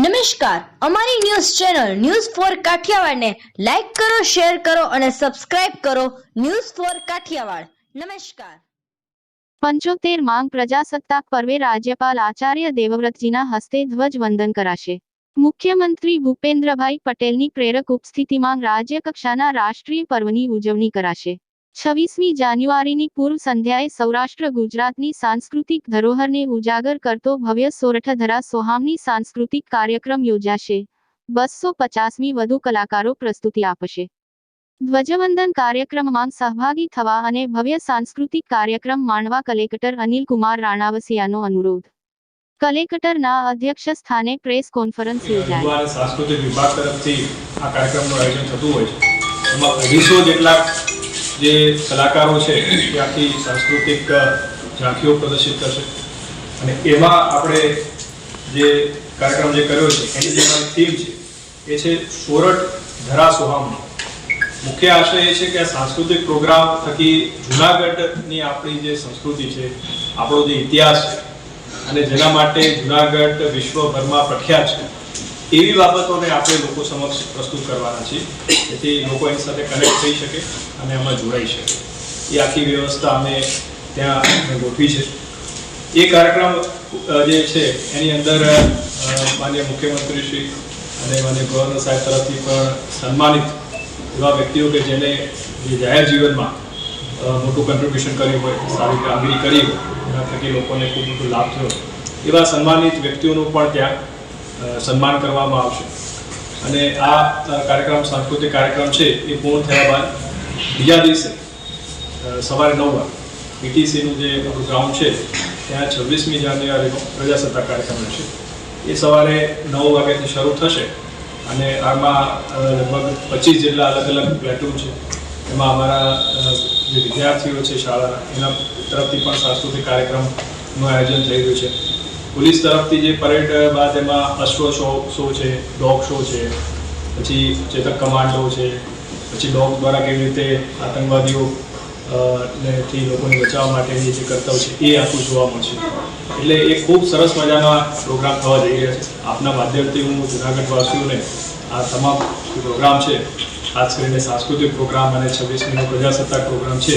નમસ્કાર. અમારી news channel news four કાઠિયાવાડને લાઈક કરો, શેર કરો અને સબસ્ક્રાઇબ કરો ન્યૂઝ ફોર કાઠિયાવાડ. નમસ્કાર. પંચોતેર માંગ પ્રજાસત્તાક પર્વે રાજ્યપાલ આચાર્ય દેવવ્રતજીના હસ્તે ધ્વજવંદન કરાશે. મુખ્યમંત્રી ભૂપેન્દ્રભાઈ પટેલની પ્રેરક ઉપસ્થિતિમાં રાજ્યકક્ષાના રાષ્ટ્રીય પર્વની ઉજવણી કરાશે. છવ્વીસમી જાન્યુઆરીની પૂર્વ સંધ્યાએ સૌરાષ્ટ્ર ગુજરાતની સાંસ્કૃતિક ધરોહરને ઉજાગર કરતો ભવ્ય સોરઠધરા સોહામની સાંસ્કૃતિક કાર્યક્રમ યોજાશે. બસો પચાસમી વધુ કલાકારો પ્રસ્તુતિ આપશે. ધ્વજવંદન કાર્યક્રમમાં સહભાગી થવા અને ભવ્ય સાંસ્કૃતિક કાર્યક્રમ માણવા કલેક્ટર અનિલ કુમાર રાણાવસિયાનો અનુરોધ. કલેક્ટરના અધ્યક્ષ સ્થાને પ્રેસ કોન્ફરન્સ યોજાઈ સાંસ્કૃતિક વિભાગ તરફથી આ કાર્યક્રમનું આયોજન થતું હોય છે. એમાં અઢીસો જેટલા જે કલાકારો છે આખી સાંસ્કૃતિક ઝાંખીઓ પ્રદર્શિત કરશે. અને એમાં આપણે જે કાર્યક્રમ જે કર્યો છે, એની જે અમારી થીમ છે, એ છે સોરઠ ધરા સોહામણી મુખ્ય આશય એ છે કે આ સાંસ્કૃતિક પ્રોગ્રામ થકી જુનાગઢની આપણી જે સંસ્કૃતિ છે, આપણો જે ઇતિહાસ છે, અને જેના માટે જુનાગઢ વિશ્વભરમાં પ્રખ્યાત છે એવી બાબતોને આપણે લોકો સમક્ષ પ્રસ્તુત કરવાના છીએ, જેથી લોકો એની સાથે કનેક્ટ થઈ શકે અને એમાં જોડાઈ શકે. એ આખી વ્યવસ્થા અમે ત્યાં અમે ગોઠવી છે. એ કાર્યક્રમ જે છે, એની અંદર માન્ય મુખ્યમંત્રી શ્રી અને માન્ય ગવર્નર સાહેબ તરફથી પણ સન્માનિત એવા વ્યક્તિઓ કે જેને જે જાહેર જીવનમાં મોટું કન્ટ્રીબ્યુશન કર્યું હોય, સારી કામગીરી કરી હોય, એના થકી લોકોને ખૂબ મોટો લાભ થયો. એવા સન્માનિત વ્યક્તિઓનું પણ ત્યાં સન્માન કરવામાં આવશે. અને આ કાર્યક્રમ, સાંસ્કૃતિક કાર્યક્રમ છે, એ પૂર્ણ થયા બાદ બીજા દિવસે સવારે નવ વાગે પીટીસીનું જે આપણું ગ્રાઉન્ડ છે, ત્યાં છવ્વીસમી જાન્યુઆરીનો પ્રજાસત્તાક કાર્યક્રમ રહેશે. એ સવારે નવ વાગ્યાથી શરૂ થશે અને આમાં લગભગ પચીસ જેટલા અલગ અલગ પ્લેટૂન છે. એમાં અમારા જે વિદ્યાર્થીઓ છે શાળાના, એના તરફથી પણ સાંસ્કૃતિક કાર્યક્રમનું આયોજન થઈ રહ્યું છે. પોલીસ તરફથી જે પરેડ બાદ એમાં અશ્વ શો શો છે, ડોગ શો છે, પછી ચેતક કમાન્ડો છે, પછી ડોગ દ્વારા કેવી રીતે આતંકવાદીઓ થી લોકોને બચાવવા માટેની જે કર્તવ્ય છે એ આખું જોવા મળશે. એટલે એ ખૂબ સરસ મજાના પ્રોગ્રામ થવા જઈ રહ્યા છે. આપના માધ્યમથી હું જુનાગઢવાસીઓને આ તમામ પ્રોગ્રામ છે, ખાસ કરીને સાંસ્કૃતિક પ્રોગ્રામ અને છવ્વીસમીનો પ્રજાસત્તાક પ્રોગ્રામ છે,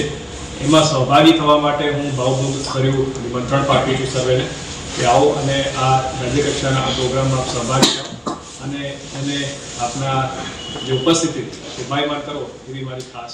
એમાં સહભાગી થવા માટે હું ભાવભૂત કર્યું નિમંત્રણ પાઠવી છું સર્વેને. કે આવો અને આ રાજ્ય કક્ષાના આ પ્રોગ્રામમાં આપ સહભાગી અને એને આપના જે ઉપસ્થિતિ નિભાયમાન કરો, એવી મારી ખાસ